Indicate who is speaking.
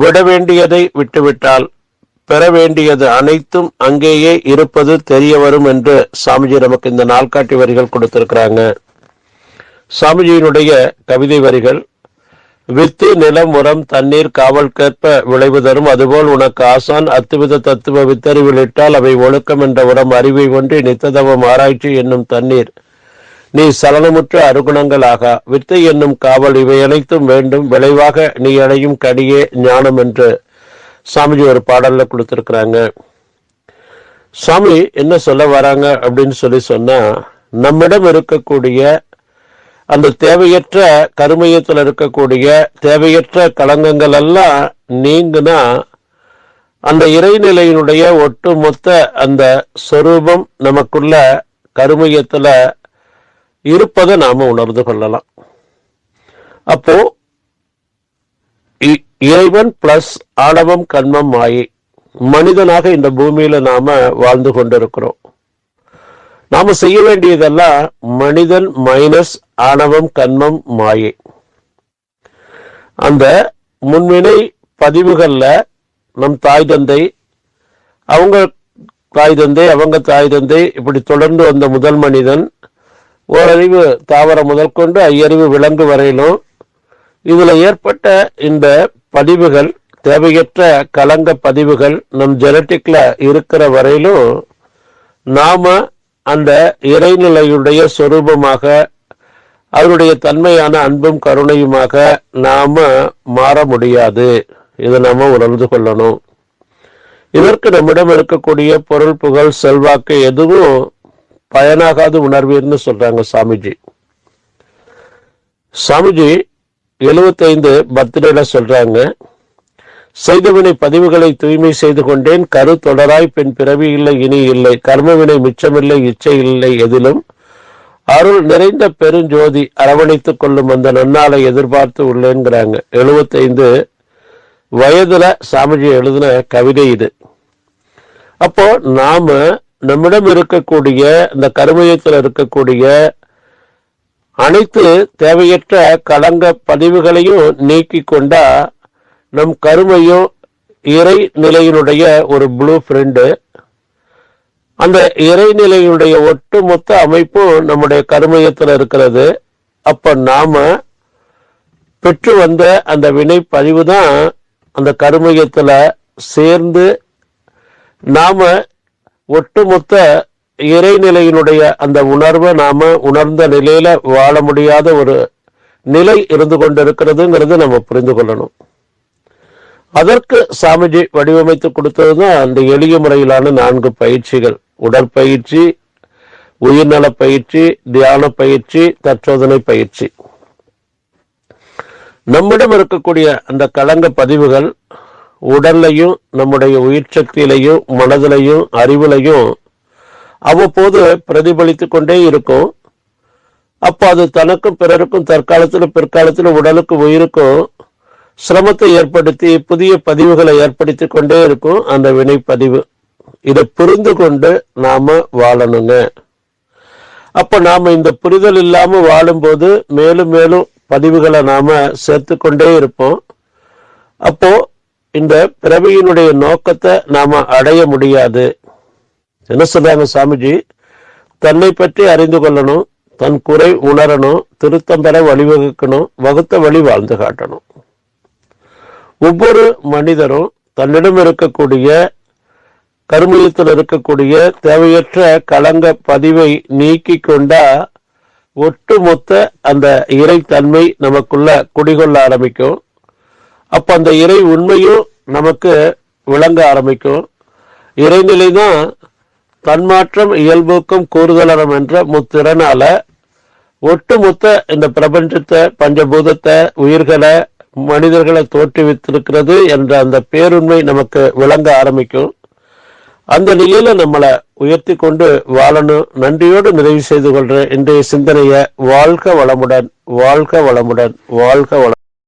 Speaker 1: விட வேண்டியதை விட்டுவிட்டால் பெற வேண்டியது அனைத்தும் அங்கேயே இருப்பது தெரிய வரும் என்று சாமிஜி நமக்கு இந்த நாள்காட்டி வரிகள் கொடுத்திருக்கிறாங்க. சாமிஜியினுடைய கவிதை வரிகள் வித்து நிலம் உரம் தண்ணீர் காவல்கேற்ப விளைவு தரும் அதுபோல் உனக்கு ஆசான் அத்துவித தத்துவ வித்தறிவிலிட்டால் அவை ஒழுக்கம் என்ற உரம் அறிவை ஒன்றி நித்ததவம் ஆராய்ச்சி என்னும் தண்ணீர். நீ சலனமுற்ற அருகுணங்கள் ஆகா வித்தை என்னும் காவல் இவை அனைத்தும் வேண்டும் விளைவாக நீ அடையும் கடியே ஞானம் என்று சாமிஜி ஒரு பாடல்ல கொடுத்திருக்கிறாங்க. சாமி என்ன சொல்ல வராங்க அப்படின்னு சொல்லி சொன்னா நம்மிடம் இருக்கக்கூடிய அந்த தேவையற்ற கருமையத்தில் இருக்கக்கூடிய தேவையற்ற களங்கங்கள் எல்லாம் நீங்கினா அந்த இறைநிலையினுடைய ஒட்டுமொத்த அந்த சொரூபம் நமக்குள்ள கருமையத்துல இருப்பதை நாம உணர்ந்து கொள்ளலாம். அப்போ இ- இறைவன் பிளஸ் ஆணவம் கண்மம் மாயை மனிதனாக இந்த பூமியில நாம வாழ்ந்து கொண்டிருக்கிறோம். நாம செய்ய வேண்டியதெல்லாம் மனிதன் மைனஸ் ஆணவம் கண்மம் மாயை. அந்த முன்வினை பதிவுகள்ல நம் தாய் தந்தை அவங்க தாய் தந்தை அவங்க தாய் தந்தை இப்படி தொடர்ந்து வந்த முதல் மனிதன் ஓரறிவு தாவரம் முதல் கொண்டு ஐயறிவு விலங்கு வரையிலும் இதில் ஏற்பட்ட இந்த பதிவுகள் தேவையற்ற கலங்க பதிவுகள் நம் ஜெனட்டிக்ல இருக்கிற வரையிலும் நாம அந்த இறைநிலையுடைய சொரூபமாக அவருடைய தன்மையான அன்பும் கருணையுமாக நாம மாற முடியாது. இதை நாம உணர்ந்து கொள்ளணும். இதற்கு நம்மிடம் இருக்கக்கூடிய பொருள் புகழ் செல்வாக்கு எதுவும் பயனாகாத உணர்வீர்னு சொல்றாங்க சாமிஜி. சாமிஜி எழுபத்தைந்து பர்த்டேல சொல்றாங்க செய்தவினை பதிவுகளை தூய்மை செய்து கொண்டேன் கரு தொடராய் பின் பிறவி இல்லை இனி இல்லை கர்மவினை மிச்சமில்லை இச்சை இல்லை எதிலும் அருள் நிறைந்த பெருஞ்சோதி அரவணைத்துக் கொள்ளும் அந்த நன்னாளை எதிர்பார்த்து உள்ளேங்கிறாங்க எழுபத்தைந்து வயதுல சாமிஜி எழுதின கவிதை இது. அப்போ நாம நம்மிடம் இருக்கக்கூடிய இந்த கருமையத்தில் இருக்கக்கூடிய அனைத்து தேவையற்ற களங்க பதிவுகளையும் நீக்கி கொண்டா நம் கருமையும் இறை நிலையினுடைய ஒரு ப்ளூ பிரிண்டு அந்த இறைநிலையினுடைய ஒட்டுமொத்த அமைப்பும் நம்முடைய கருமையத்தில் இருக்கிறது. அப்ப நாம பெற்று வந்த அந்த வினை பதிவு தான் அந்த கருமையத்தில் சேர்ந்து நாம ஒட்டுமொத்த இறைநிலையினுடைய அந்த உணர்வை நாம உணர்ந்த நிலையில வாழ முடியாத ஒரு நிலை இருந்து கொண்டிருக்கிறதுங்கிறது நம்ம புரிந்து கொள்ளணும். அதற்கு சாமிஜி வடிவமைத்து கொடுத்ததுதான் அந்த எளிய முறையிலான நான்கு பயிற்சிகள். உடற்பயிற்சி உயிர்நல பயிற்சி தியான பயிற்சி தற்சோதனை பயிற்சி. நம்மிடம் இருக்கக்கூடிய அந்த களங்க பதிவுகள் உடல்லையும் நம்முடைய உயிர் சக்தியிலையும் மனதிலையும் அறிவிலையும் அவ்வப்போது பிரதிபலித்து கொண்டே இருக்கும். அப்போ அது தனக்கும் பிறருக்கும் தற்காலத்தில் பிற்காலத்தில் உடலுக்கும் உயிருக்கும் சிரமத்தை ஏற்படுத்தி புதிய பதிவுகளை ஏற்படுத்தி கொண்டே இருக்கும் அந்த வினை பதிவு இதை புரிந்து கொண்டு நாம வாழணுங்க. அப்ப நாம இந்த புரிதல் இல்லாம வாழும்போது மேலும் மேலும் பதிவுகளை நாம சேர்த்து கொண்டே இருப்போம். அப்போ இந்த பிறவியினுடைய நோக்கத்தை நாம அடைய முடியாது. என்ன சொல்றாங்க சாமிஜி? தன்னை பற்றி அறிந்து கொள்ளணும் தன் குறை உணரணும் திருத்தம் பெற வழிவகுக்கணும் வகுத்த வழி வாழ்ந்து காட்டணும். ஒவ்வொரு மனிதரும் தன்னிடம் இருக்கக்கூடிய கருமையத்தில் இருக்கக்கூடிய தேவையற்ற களங்க பதிவை நீக்கி கொண்டா ஒட்டுமொத்த அந்த இறைத்தன்மை நமக்குள்ள குடிகொள்ள ஆரம்பிக்கும். அப்ப அந்த இறை உண்மையும் நமக்கு விளங்க ஆரம்பிக்கும். இறைநிலை தான் தன்மாற்றம் இயல்புக்கும் கூறுதலனம் என்ற முத்திறனால ஒட்டுமொத்த இந்த பிரபஞ்சத்தை பஞ்சபூதத்தை உயிர்களை மனிதர்களை தோற்றுவித்திருக்கிறது என்ற அந்த பேருண்மை நமக்கு விளங்க ஆரம்பிக்கும். அந்த நிலையில நம்மளை உயர்த்தி கொண்டு வாழணும். நன்றியோடு நிறைவு செய்து கொள்ற இன்றைய சிந்தனைய வாழ்க வளமுடன் வாழ்க வளமுடன் வாழ்க வளம்